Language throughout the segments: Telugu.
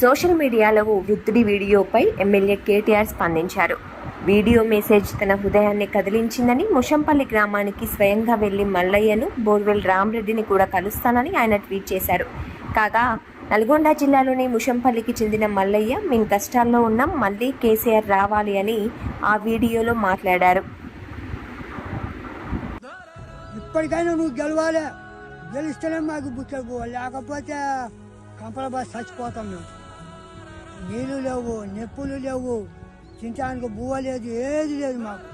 సోషల్ మీడియాలో వృద్ధుడి వీడియోపై ఎమ్మెల్యే కేటీఆర్ స్పందించారు. వీడియో మెసేజ్ తన హృదయాన్ని కదిలించిందని ముషంపల్లి గ్రామానికి స్వయంగా వెళ్ళి మల్లయ్యను బోర్వెల్ రామరెడ్డిని కూడా కలుస్తానని ఆయన ట్వీట్ చేశారు. కాగా నల్గొండ జిల్లాలోని ముషంపల్లికి చెందిన మల్లయ్య మేము కష్టాల్లో ఉన్నాం మళ్ళీ కేసీఆర్ రావాలి అని ఆ వీడియోలో మాట్లాడారు. ఇప్పటికైనా నువ్వు గెలవాలి. గెలిస్తేనే మాకు బుట్టలు లేకపోతే కంపల బస్ చచ్చిపోతాం మేము. నీళ్ళు లేవు నొప్పులు లేవు తినడానికి బువ్వ లేదు ఏది లేదు మాకు.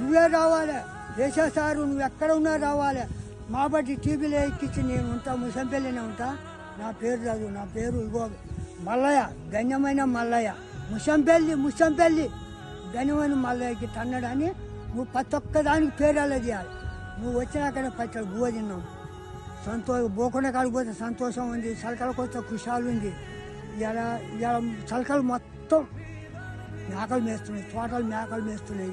నువ్వే రావాలి. వేసేసారు నువ్వు ఎక్కడ ఉన్నా రావాలి. మా బట్టి టీవీలో ఎక్కించి నేను ఉంటా ముసంపల్లినే ఉంటా. నా పేరు రాదు నా పేరు ఇగో మల్లయ్య గణ్యమైన మల్లయ్య. ముసంపల్లి ముసంపల్లి గణ్యమైన మల్లయ్యకి తన్నడని నువ్వు ప్రతి ఒక్కదానికి పేరాలే చేయాలి నువ్వు వచ్చినాకనే పచ్చడి బువ్వ తిన్నాం సంతోషం పోకుండా కాడికి పోతే సంతోషం ఉంది చలకలకు వస్తే ఖుషాలు ఉంది. ఇలా ఇలా చలకలు మొత్తం మేకలు మేస్తున్నాయి తోటలు మేకలు మేస్తున్నాయి.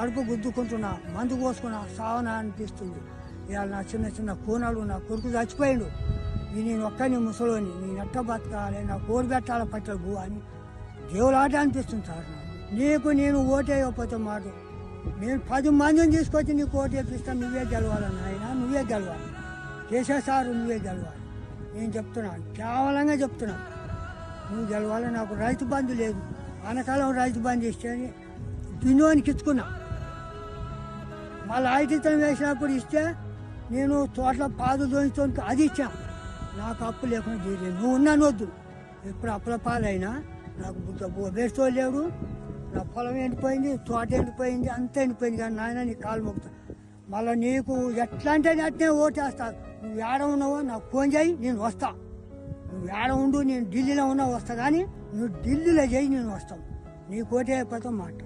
కడుపు గుద్దుకుంటున్నా మందు కోసుకున్నా సావనా అనిపిస్తుంది. ఇవాళ నా చిన్న చిన్న కూనలు నా కొడుకు చచ్చిపోయిండు. నేను ఒక్కని ముసలోని నేను ఎట్ట బతకాలి నా కోడి పెట్టాల పట్టలు అని దేవులాట అనిపిస్తుంది సార్ నీకు. నేను ఓటేయకపోతే మాట. నేను పది మందిని తీసుకొచ్చి నీకు ఓటు వేపిస్తా నువ్వే గెలవాలి ఆయన నువ్వే గెలవాలి. చేసేసారు నువ్వే గెలవాలి. నేను చెప్తున్నాను కేవలంగా చెప్తున్నాను నువ్వు గెలవాలి నాకు రైతు బంధు లేదు. ఆనకాలం రైతు బంధు ఇస్తే తిను అని కిచ్చుకున్నా మళ్ళీ ఆయుధితం వేసినప్పుడు ఇస్తే నేను తోటలో పాదు దోనితోని అది ఇచ్చాను నాకు అప్పు లేకుండా తీయలేదు నువ్వు ఉన్నాను వద్దు. ఎప్పుడు అప్పుల పాలైనా నాకు బుద్ధ వేస్తూ లేడు. నా పొలం ఎండిపోయింది తోట ఎండిపోయింది అంత ఎండిపోయింది కానీ నాయన నీ కాలు మొక్కుతా. మళ్ళీ నీకు ఎట్లా అంటే అట్నే ఓటేస్తా. నువ్వు ఏడ ఉన్నావో నాకు ఫోన్ చేయి నేను వస్తాను ఏడ ఉండు నేను ఢిల్లీలో ఉన్నా వస్తా కానీ నువ్వు ఢిల్లీలో చేయి నేను వస్తావు నీకు ఓటే అయిపోతాం మాట.